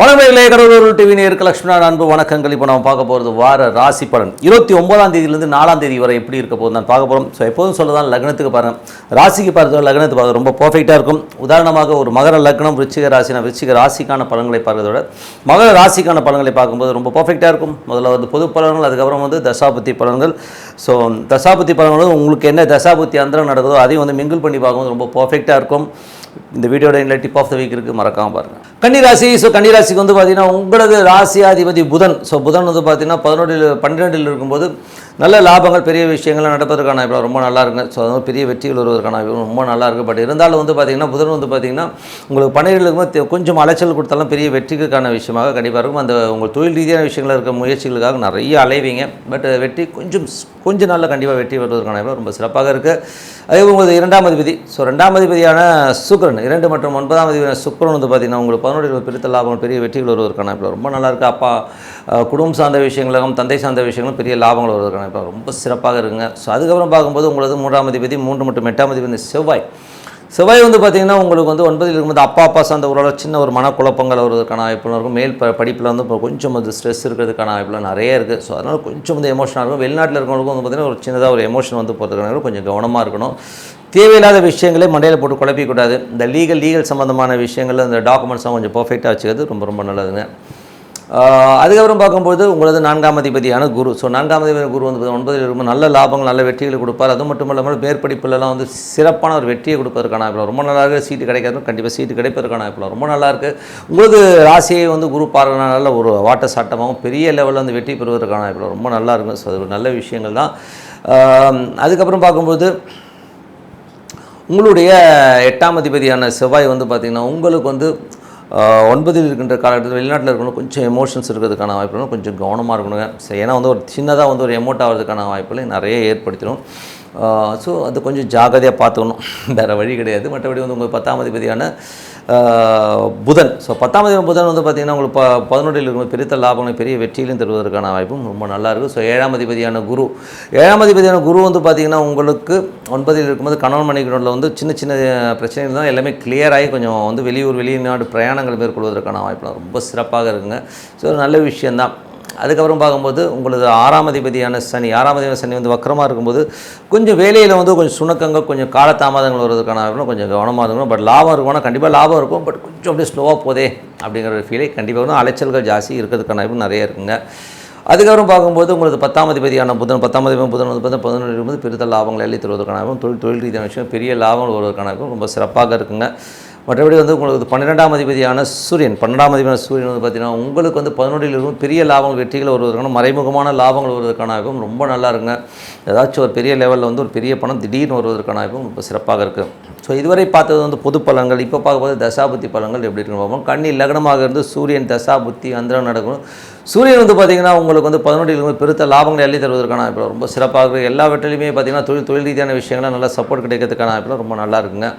வணக்கங்களே கடவுள் டிவி நேருக்கு லட்சுமணா அன்பு வணக்கங்கள். இப்போ நம்ம பார்க்க போகிறது வார ராசி பலன். இருபத்தி ஒன்பதாம் தேதியிலேருந்து நாலாம் தேதி வரை எப்படி இருக்க போகுது நான் பார்க்க போகிறோம் ஸோ எப்போதும் சொல்லதான் லக்னத்துக்கு பாருங்க. ராசிக்கு பார்த்து லக்னத்துக்கு பார்க்க ரொம்ப பர்ஃபெக்டாக இருக்கும். உதாரணமாக ஒரு மகர லக்னம் விருச்சிக ராசினா விருச்சிக ராசிக்கான பலன்களை பார்க்கறதோட மகர ராசிக்கான பலன்களை பார்க்கும்போது ரொம்ப பர்ஃபெக்டாக இருக்கும். முதல்ல வந்து பொது பலன்கள் அதுக்கப்புறம் வந்து தசாபுத்தி பலன்கள். ஸோ தசாபுத்தி பலன்களும் உங்களுக்கு என்ன தசாபுத்தி அந்தரம் நடக்குதோ அதையும் வந்து மிங்கிள் பண்ணி பார்க்கும்போது ரொம்ப பர்ஃபெக்டாக இருக்கும். இந்த வீடியோட இல்லை டிப் ஆஃப் த வீக் இருக்குது மறக்காம பாருங்கள் கன்னிராசி ஸோ கன்னிராசிக்கு வந்து பார்த்தீங்கன்னா உங்களது ராசியாதிபதி புதன். ஸோ புதன் வந்து பார்த்தீங்கன்னா பதினொன்றில் பன்னிரெண்டில் இருக்கும்போது நல்ல லாபங்கள் பெரிய விஷயங்கள்லாம் நடப்பதற்கான இப்போ ரொம்ப நல்லா இருக்குங்க ஸோ அது பெரிய வெற்றிகள் வருவதற்கான ரொம்ப நல்லா இருக்குது பட் இருந்தாலும் வந்து பார்த்தீங்கன்னா புதன் வந்து பார்த்தீங்கன்னா உங்களுக்கு பன்னிரெண்டில் கொஞ்சம் அலைச்சல் கொடுத்தாலும் பெரிய வெற்றிக்கான விஷயமாக கண்டிப்பாக இருக்கும். அந்த உங்கள் தொழில் ரீதியான விஷயங்கள் இருக்க முயற்சிகளுக்காக நிறைய அலைவீங்க. பட் வெற்றி கொஞ்சம் கொஞ்சம் நாளில் கண்டிப்பாக வெற்றி வருவதற்கான ரொம்ப சிறப்பாக இருக்குது அதே உங்களுக்கு இரண்டாம் அதிபதி. ஸோ ரெண்டாம் அதிபதியான சுக்கிரன் இரண்டு மற்றும் ஒன்பதாம் அதிபதியான சுக்கிரன் வந்து பார்த்தீங்கன்னா உங்களுக்கு பதினோரு பிரித்த லாபம் பெரிய வெற்றிகள் வருவதற்கான ரொம்ப நல்லா இருக்குது அப்பா குடும்பம் சார்ந்த விஷயங்களும் தந்தை சார்ந்த விஷயங்களும் பெரிய லாபங்கள் வருவதற்கான இப்போ ரொம்ப சிறப்பாக இருக்குங்க. ஸோ அதுக்கப்புறம் பார்க்கும்போது உங்களது மூன்றாம் அதிபதி மூன்று மற்றும் எட்டாம் அதிபதி செவ்வாய். செவ்வாய் வந்து பார்த்திங்கன்னா உங்களுக்கு வந்து ஒன்பதில் இருக்கும்போது அப்பா அப்பா சார்ந்த ஒரு சின்ன ஒரு மனக்குழப்பங்கள் வருவதற்கான வாய்ப்புகள் இருக்கும். மேல் ப படிப்பில் வந்து இப்போ கொஞ்சம் வந்து ஸ்ட்ரெஸ் இருக்கிறதுக்கான வாய்ப்புலாம் நிறைய இருக்குது ஸோ அதனால் கொஞ்சம் வந்து எமோஷனாக இருக்கும். வெளிநாட்டில் இருக்கிறவங்களுக்கும் வந்து பார்த்திங்கன்னா ஒரு சின்னதாக ஒரு எமோஷன் வந்து போகிறதுக்கான கொஞ்சம் கவனமாக இருக்கணும். தேவையில்லாத விஷயங்களே மண்டையில் போட்டு குழப்பிக்கூடாது. இந்த லீகல் லீகல் சம்மந்தமான விஷயங்கள் இந்த டாக்குமெண்ட்ஸ்லாம் கொஞ்சம் பர்ஃபெக்டாக வச்சுக்கிறது ரொம்ப ரொம்ப நல்லதுங்க. அதுக்கப்புறம் பார்க்கும்போது உங்களது நான்காம் அதிபதியான குரு. ஸோ நான்காம் அதிபதி குரு வந்து ஒன்பதில் இருக்கும் நல்ல லாபங்கள் நல்ல வெற்றிகளை கொடுப்பார். அது மட்டும் இல்லாமல் மேற்படிப்புலலாம் வந்து சிறப்பான ஒரு வெற்றியை கொடுப்பதற்கான வாய்ப்பு ரொம்ப நல்லா இருக்குது சீட்டு கிடைக்காது கண்டிப்பாக சீட்டு கிடைப்பதற்கான வாய்ப்பு ரொம்ப நல்லா இருக்குது உங்களது ராசியை வந்து குரு பார்க்கறதுனால ஒரு வாட்ட சாட்டமாகவும் பெரிய லெவலில் வந்து வெற்றி பெறுவதற்கான வாய்ப்பு ரொம்ப நல்லா இருக்கும். ஸோ அது ஒரு நல்ல விஷயங்கள் தான். அதுக்கப்புறம் பார்க்கும்போது உங்களுடைய எட்டாம் அதிபதியான செவ்வாய் வந்து பார்த்திங்கன்னா உங்களுக்கு வந்து ஒன்பதில் இருக்கின்ற காலகட்டத்தில் வெளிநாட்டில் இருக்கணும் கொஞ்சம் எமோஷன்ஸ் இருக்கிறதுக்கான வாய்ப்புகளும் கொஞ்சம் கவனமாக இருக்கணுங்க. ஸோ ஏன்னா வந்து ஒரு சின்னதாக வந்து ஒரு எமோட் ஆகிறதுக்கான வாய்ப்புகளை நிறைய ஏற்படுத்திடும். ஸோ அது கொஞ்சம் ஜாகிரதையாக பார்த்துக்கணும். வேறு வழி கிடையாது. மற்றபடி வந்து உங்கள் பத்தாம் அதிபதியான புதன். ஸோ பத்தாம் தேதி புதன் வந்து பார்த்திங்கன்னா உங்களுக்கு ப பதினொன்றில் இருக்கும் பெரிய லாபங்களை பெரிய வெற்றியிலும் தருவதற்கான வாய்ப்பும் ரொம்ப நல்லா ஸோ ஏழாம் அதிபதியான குரு. ஏழாம் அதிபதியான குரு வந்து பார்த்திங்கன்னா உங்களுக்கு ஒன்பதில் இருக்கும்போது கணவன் மனைவிகளில் வந்து சின்ன சின்ன பிரச்சனைகள் தான் எல்லாமே கிளியராகி கொஞ்சம் வந்து வெளியூர் வெளிநாடு பிரயாணங்கள் மேற்கொள்வதற்கான வாய்ப்புலாம் ரொம்ப சிறப்பாக இருக்குங்க. ஸோ ஒரு நல்ல விஷயந்தான் அதுக்கப்புறம் பார்க்கும்போது உங்களது ஆறாம் அதிபதியான சனி ஆறாம் அதிபதி சனி வந்து வக்கரமாக இருக்கும்போது கொஞ்சம் வேலையில் வந்து கொஞ்சம் சுணக்கங்கள் கொஞ்சம் காலதாமதங்கள் வருவதற்கான வாய்ப்புலாம் கொஞ்சம் கவனமாக இருக்கணும். பட் லாபம் இருக்கும்னா கண்டிப்பாக லாபம் இருக்கும். பட் கொஞ்சம் அப்படியே ஸ்லோவாக போதே அப்படிங்கிற ஒரு ஃபீலை கண்டிப்பாக வந்து அலைச்சல்கள் ஜாஸ்தி இருக்கிறதுக்கான வாய்ப்பு நிறைய இருக்குங்க. அதுக்கப்புறம் பார்க்கும்போது உங்களது பத்தாம் அதிபதியான புதன் பத்தாம் அதிபதி புதன் வந்து பார்த்தா பதினொன்று இருக்கும்போது பெருத்த லாபங்களை எள்ளி தருவதற்கான தொழில் தொழில் ரீதியான விஷயம் பெரிய லாபங்கள் வருவதற்கான ரொம்ப சிறப்பாக இருக்குங்க. மற்றபடி வந்து உங்களுக்கு பன்னிரெண்டாம் அதிபதியான சூரியன் பன்னெண்டாம் அதிபதியான சூரியன் வந்து பார்த்தீங்கன்னா உங்களுக்கு வந்து பதினொன்றில் இருக்கும் பெரிய லாபங்கள் வெற்றிகள் வருவதற்கான மறைமுகமான லாபங்கள் வருவதற்கான ரொம்ப நல்லா இருக்குங்க ஏதாச்சும் ஒரு பெரிய லெவலில் வந்து ஒரு பெரிய பணம் திடீர்னு வருவதற்கான வாய்ப்பும் ரொம்ப சிறப்பாக இருக்குது ஸோ இதுவரை பார்த்தது வந்து பொது பலன்கள் இப்போ பார்க்கும்போது தசாபுத்தி பலன்கள் எப்படி இருக்குன்னு பார்ப்போம். கண்ணி லக்னமாக இருந்து சூரியன் தசாபுத்தி அந்தரம் நடக்கணும். சூரியன் வந்து பார்த்திங்கன்னா உங்களுக்கு வந்து பதினொன்றிலிருந்து பெருத்த லாபங்களை அள்ளி தருவதற்கான வாய்ப்பு ரொம்ப சிறப்பாக இருக்குது எல்லா வெற்றிலையுமே பார்த்தீங்கன்னா தொழில் தொழில் ரீதியான விஷயங்கள்லாம் நல்லா சப்போர்ட் கிடைக்கிறதுக்கான வாய்ப்புலாம் ரொம்ப நல்லா இருக்குங்க.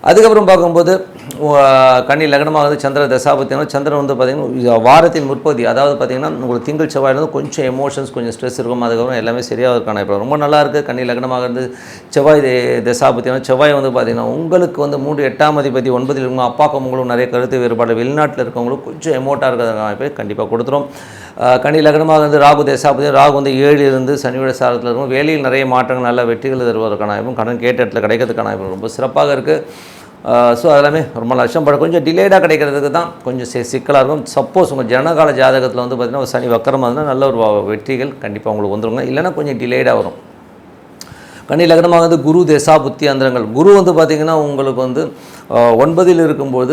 அதுக்கப்புறம் பார்க்கும்போது உ- கன்னி லக்னமாக வந்து சந்திர தசாபத்தினா சந்திரன் வந்து பார்த்திங்கன்னா வாரத்தின் முற்பகுதி. அதாவது பார்த்திங்கன்னா உங்களுக்கு திங்கள் செவ்வாயிலிருந்து கொஞ்சம் எமோஷன்ஸ் கொஞ்சம் ஸ்ட்ரெஸ் இருக்கும். அதுக்கப்புறம் எல்லாமே சரியாக இருக்கான இப்போ. ரொம்ப நல்லா இருக்குது கன்னி லக்னமாக இருந்து செவ்வாய் தே- தசாபத்தினா செவ்வாய் வந்து பார்த்திங்கன்னா உங்களுக்கு வந்து மூன்று எட்டாம் அதிபதி ஒன்பதில் இருக்கும் அப்பாக்கும் உங்களுக்கு நிறைய கருத்து வேறுபாடு. வெளிநாட்டில் இருக்கவங்களுக்கு கொஞ்சம் எமோட்டாக இருக்கிறதுக்கான வாய்ப்பை கண்டிப்பாக கொடுத்துரும். கனி லக்னமாக வந்து ராகு தசாபதி ராகு வந்து ஏழு இருந்து சனியோட சாரத்தில் இருக்கும். வேலையில் நிறைய மாற்றங்கள் நல்ல வெற்றிகள் தருவதற்கான வாய்ப்பும் கடன் கேட்ட இடத்துல கிடைக்கிறதுக்கான வாய்ப்பு ரொம்ப சிறப்பாக இருக்குது ஸோ அதெல்லாமே ரொம்ப லட்சம். பட் கொஞ்சம் டிலேடாக கிடைக்கிறதுக்கு தான் கொஞ்சம் சிக்கலாக இருக்கும். சப்போஸ் உங்கள் ஜனகால ஜாதகத்தில் வந்து பார்த்திங்கன்னா ஒரு சனி வக்கரமாக இருந்தால் நல்ல ஒரு வெற்றிகள் கண்டிப்பாக உங்களுக்கு வந்துருங்க. இல்லைன்னா கொஞ்சம் டிலேடாக வரும். கன்னி லக்னமாக வந்து குரு தேசா புத்தி அந்தரங்கள். குரு வந்து பார்த்திங்கன்னா உங்களுக்கு வந்து ஒன்பதில் இருக்கும்போது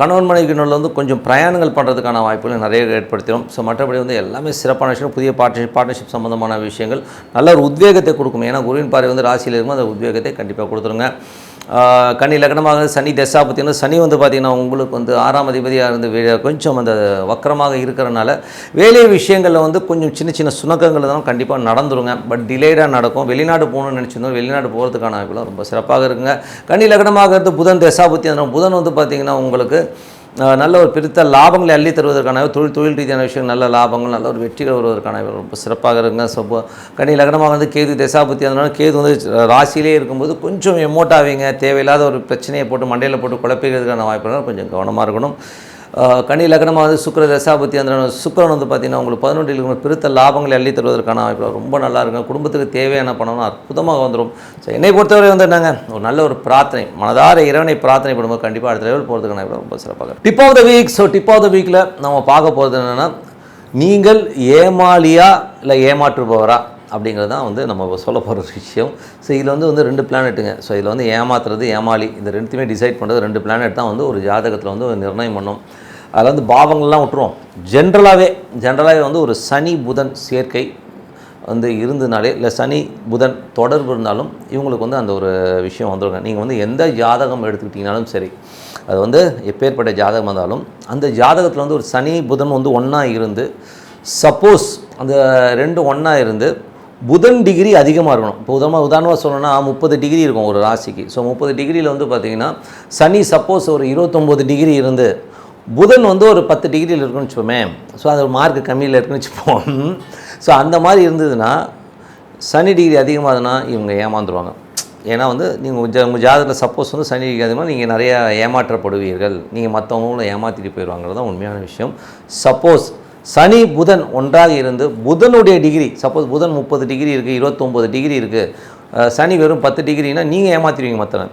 கணவன் மனைவியினுள்ள வந்து கொஞ்சம் பிரயாணங்கள் பண்ணுறதுக்கான வாய்ப்புகளை நிறைய ஏற்படுத்திடும். ஸோ மற்றபடி வந்து எல்லாமே சிறப்பான விஷயம் புதிய பார்ட்னர்ஷிப் பார்ட்னர்ஷிப் சம்மந்தமான விஷயங்கள். நல்ல ஒரு உத்வேகத்தை கொடுக்கும். ஏன்னா குருவின் பார்வை வந்து ராசியில் இருக்கும் அந்த உத்வேகத்தை கண்டிப்பாக கொடுத்துருங்க. கன்னி லக்னமாக சனி தசா பார்த்திங்கன்னா சனி வந்து பார்த்திங்கன்னா உங்களுக்கு வந்து ஆறாம் அதிபதியாக இருந்து கொஞ்சம் அந்த வக்கரமாக இருக்கிறனால வேலை விஷயங்களில் வந்து கொஞ்சம் சின்ன சின்ன சுணக்கங்கள் தான் கண்டிப்பாக நடந்துருங்க. பட் டிலேடாக நடக்கும். வெளிநாடு போகணும்னு நினச்சிருந்தோம். வெளிநாடு போகிறதுக்கான வாய்ப்புலாம் ரொம்ப சிறப்பாக இருக்குங்க. கன்னி லக்னமாக இருந்து புதன் தசா புத்தி புதன் வந்து பார்த்திங்கன்னா உங்களுக்கு நல்ல ஒரு பெருத்த லாபங்களை அள்ளி தருவதற்கான தொழில் தொழில் ரீதியான விஷயம் நல்ல லாபங்கள் நல்ல ஒரு வெற்றிகள் வருவதற்கான ரொம்ப சிறப்பாக இருக்குங்க. ஸோ கனி லக்னமாக வந்து கேது தசாபுத்தி அதனால கேது வந்து ராசியிலே இருக்கும்போது கொஞ்சம் எமோட் ஆவீங்க. தேவையில்லாத ஒரு பிரச்சனையை போட்டு மண்டையில் போட்டு குழப்பிக்கிறதுக்கான வாய்ப்புகள் கொஞ்சம் கவனமாக இருக்கணும். கனி லக்னமாக வந்து சுக்கர தசாபத்தி அந்த சுக்கிரன் வந்து பார்த்தீங்கன்னா உங்களுக்கு பதினொன்றில் இருக்கிற பெருத்த லாபங்களை அள்ளி தருவதற்கான வாய்ப்பு ரொம்ப நல்லா இருக்கும். குடும்பத்துக்கு தேவையான பணம்னு அற்புதமாக வந்துடும். ஸோ என்னை பொறுத்தவரை வந்து என்னங்க? ஒரு நல்ல ஒரு பிரார்த்தனை மனதார இறைவனை பிரார்த்தனை பண்ணும்போது கண்டிப்பாக அடுத்த லெவல் போகிறதுக்கான ரொம்ப சிறப்பாக tip of the week so tip of the வீக்கில் நம்ம பார்க்க போகிறது என்னென்னா நீங்கள் ஏமாளியா இல்லை ஏமாற்றுபவரா? அப்படிங்கிறது தான் வந்து நம்ம சொல்ல போகிற விஷயம். ஸோ இதில் வந்து வந்து ரெண்டு பிளானெட்டுங்க ஸோ இதில் வந்து ஏமாத்துறது ஏமாளி இந்த ரெண்டுத்தையுமே டிசைட் பண்ணுறது ரெண்டு பிளானெட் தான் வந்து ஒரு ஜாதகத்தில் வந்து நிர்ணயம் பண்ணும். அதில் வந்து பாவங்கள்லாம் விட்டுருவோம் ஜென்ரலாகவே ஜென்ரலாகவே வந்து ஒரு சனி புதன் சேர்க்கை வந்து இருந்ததுனாலே இல்லை சனி புதன் தொடர்பு இருந்தாலும் இவங்களுக்கு வந்து அந்த ஒரு விஷயம் வந்துருங்க. நீங்கள் வந்து எந்த ஜாதகம் எடுத்துக்கிட்டிங்கனாலும் சரி அது வந்து எப்பேற்பட்ட ஜாதகம் இருந்தாலும் அந்த ஜாதகத்தில் வந்து ஒரு சனி புதன் வந்து ஒன்றா இருந்து சப்போஸ் அந்த ரெண்டு ஒன்றா இருந்து புதன் டிகிரி அதிகமாக இருக்கணும். இப்போ உதாரணமாக உதாரணமாக சொல்லணும்னா முப்பது டிகிரி இருக்கும் ஒரு ராசிக்கு. ஸோ முப்பது டிகிரியில் வந்து பார்த்திங்கன்னா சனி சப்போஸ் ஒரு இருபத்தொம்போது டிகிரி இருந்து புதன் வந்து ஒரு பத்து டிகிரியில் இருக்குன்னு வச்சுப்போமே ஸோ அது மார்க் கம்மியில் இருக்குன்னு வச்சுப்போம். ஸோ அந்த மாதிரி இருந்ததுன்னா சனி டிகிரி அதிகமாகுதுன்னா இவங்க ஏமாந்துருவாங்க. ஏன்னா வந்து நீங்கள் உங்கள் உங்கள் ஜாதகத்தில் சப்போஸ் வந்து சனி டிகிரி அதிகமாக நீங்கள் நிறையா ஏமாற்றப்படுவீர்கள். நீங்கள் மற்றவங்களும் ஏமாற்றிட்டு போயிடுவாங்கிறது தான் உண்மையான விஷயம். சப்போஸ் சனி புதன் ஒன்றாக இருந்து புதனுடைய டிகிரி சப்போஸ் புதன் முப்பது டிகிரி இருக்குது இருபத்தொம்போது டிகிரி இருக்குது சனி வெறும் பத்து டிகிரினா நீங்கள் ஏமாற்றிடுவீங்க மற்றவன்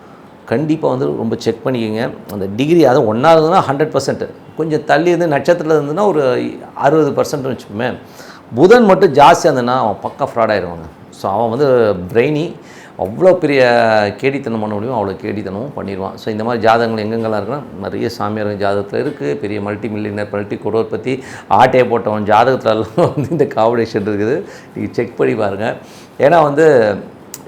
கண்டிப்பாக வந்து ரொம்ப செக் பண்ணிக்கோங்க. அந்த டிகிரி அது ஒன்றா இருந்ததுன்னா ஹண்ட்ரட் பர்சன்ட் கொஞ்சம் தள்ளி இருந்து நட்சத்திரத்தில் இருந்ததுன்னா ஒரு அறுபது பர்சன்ட்னு வச்சுப்போமே புதன் மட்டும் ஜாஸ்தியாக இருந்ததுன்னா அவன் பக்கா ஃப்ராட் ஆயிடுவாங்க ஸோ அவன் வந்து பிரெயினி அவ்வளோ பெரிய கேடித்தனம் பண்ண முடியும் அவ்வளோ கேடித்தனமும் பண்ணிடுவான். ஸோ இந்த மாதிரி ஜாதகங்கள் எங்கெங்கெல்லாம் இருக்குன்னா நிறைய சாமியார் ஜாதகத்தில் இருக்குது பெரிய மல்டி மில்லியனர் மல்டி குரோர் பற்றி ஆட்டையை போட்டவன் ஜாதகத்துலலாம் வந்து இந்த காம்படிஷன் இருக்குது. நீங்கள் செக் பண்ணி பாருங்கள் ஏன்னா வந்து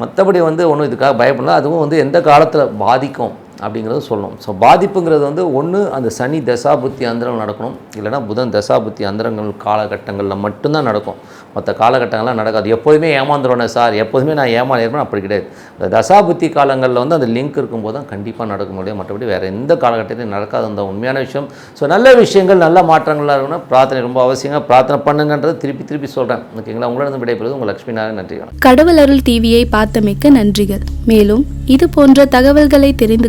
மற்றபடி வந்து ஒன்றும் இதுக்காக பயப்படலாம் அதுவும் வந்து எந்த காலத்தில் பாதிக்கும்? அப்படிங்கிறத சொல்லணும். ஸோ பாதிப்புங்கிறது வந்து ஒன்று அந்த சனி தசாபுத்தி அந்தரங்கள் நடக்கணும். இல்லைன்னா புதன் தசாபுத்தி அந்தரங்கள் காலகட்டங்களில் மட்டும்தான் நடக்கும். மற்ற காலகட்டங்கள்லாம் நடக்காது. எப்போதுமே ஏமாந்துருவேனே சார். எப்போதுமே நான் ஏமாறேன் அப்படி கிடையாது. இந்த தசாபுத்தி காலங்களில் வந்து அந்த லிங்க் இருக்கும்போது தான் கண்டிப்பாக நடக்க முடியும் மற்றபடி வேறு எந்த காலகட்டத்திலையும் நடக்காது. அந்த உண்மையான விஷயம். ஸோ நல்ல விஷயங்கள் நல்ல மாற்றங்களாக இருக்கணும் பிரார்த்தனை ரொம்ப அவசியமாக பிரார்த்தனை பண்ணுங்கன்றது திருப்பி திருப்பி சொல்கிறேன் ஓகேங்களா? உங்களிடம் விடைபெறுவது உங்கள் லட்சுமி நாராயண நன்றி கடவுள் அருள் டிவியை பார்த்தமைக்க நன்றிகள். மேலும் இது போன்ற தகவல்களை தெரிந்து